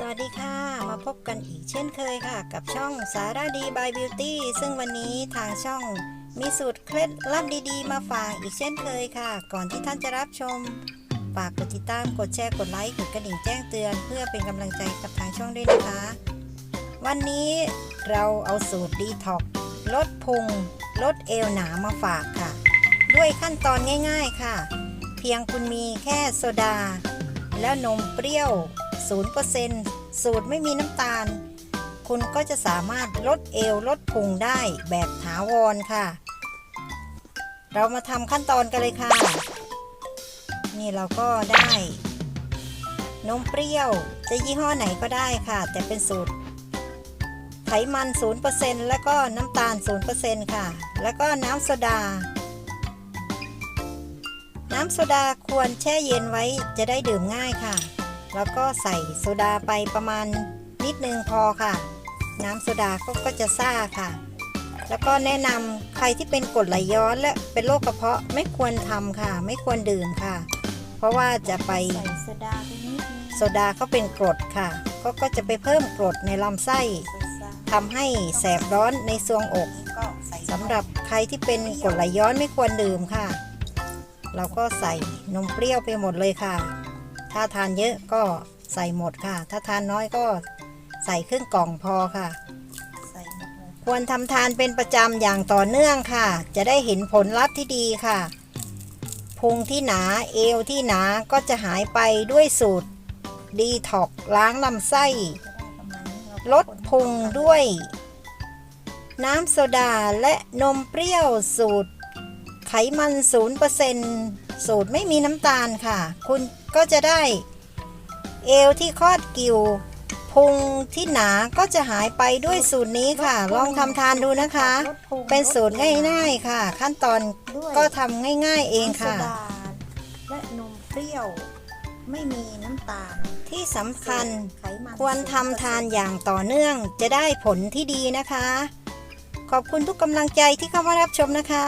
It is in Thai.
สวัสดีค่ะ มาพบกันอีกเช่นเคยค่ะ กับช่องสารดีบายบิวตี้ซึ่งวันนี้ทางช่องมีสูตรเคล็ดลับดีๆ มาฝากอีกเช่นเคยค่ะ ก่อนที่ท่านจะรับชม ฝากกดติดตามกดแชร์กดไลค์กดกระดิ่งแจ้งเตือน เพื่อเป็นกำลังใจกับทางช่องด้วยนะคะ วันนี้เราเอาสูตรดีท็อกลดพุงลดเอวหนามาฝากค่ะ ด้วยขั้นตอนง่าย ๆค่ะ เพียงคุณมีแค่โซดา แล้วนมเปรี้ยว 0%สูตรไม่มีน้ำตาล คุณก็จะสามารถลดเอวลดพุงได้แบบถาวรค่ะ เรามาทำขั้นตอนกันเลยค่ะ นี่เราก็ได้นมเปรี้ยวจะยี่ห้อไหนก็ได้ค่ะ แต่เป็นสูตร ไขมัน 0%แล้วก็น้ำตาล 0%ค่ะ แล้วก็น้ำโซดา น้ำโซดาควรแช่เย็นไว้จะได้ดื่มง่ายค่ะ แล้วก็ใส่โซดาไปประมาณนิดนึงพอค่ะ น้ำโซดาก็ก็จะซ่าค่ะ แล้วก็แนะนำใครที่เป็นกรดไหลย้อนและเป็นโรคกระเพาะไม่ควรทำค่ะ ไม่ควรดื่มค่ะ เพราะว่าจะไปใส่โซดาไปนิดนึงโซดาเขาเป็นกรดค่ะ ก็ก็จะไปเพิ่มกรดในลำไส้ทำให้แสบร้อนในซวงอกก็ใส่สำหรับใครที่เป็นกรดไหลย้อนไม่ควรดื่มค่ะ เราก็ใส่นมเปรี้ยวไปหมดเลยค่ะ ถ้าทานเยอะก็ใส่หมดค่ะ ถ้าทานน้อยก็ใส่ครึ่งกล่องพอค่ะ ควรทำทานเป็นประจำอย่างต่อเนื่องค่ะ จะได้เห็นผลลัพธ์ที่ดีค่ะพุงที่หนาเอวที่หนาก็จะหายไปด้วยสูตรดีท็อกล้างลำไส้ ลดพุงด้วย น้ำโซดาและนมเปรี้ยวสูตร ไขมัน 0% สูตรไม่มีน้ำตาลค่ะ คุณก็จะได้ เอวที่คลอดกิวพุงที่หนาก็จะหายไปด้วยสูตรนี้ค่ะ ลองทำทานดูนะคะลดพุงเป็นสูตรลดเอวง่ายๆค่ะ ขั้นตอนด้วยก็ทำง่ายๆเองค่ะน้ำโซดาและนมเปรี้ยว ไม่มีน้ำตาล ที่สำคัญไขมันควรทำทานอย่างต่อเนื่องจะได้ผลที่ดีนะคะ ขอบคุณทุกกำลังใจที่เข้ามารับชมนะคะ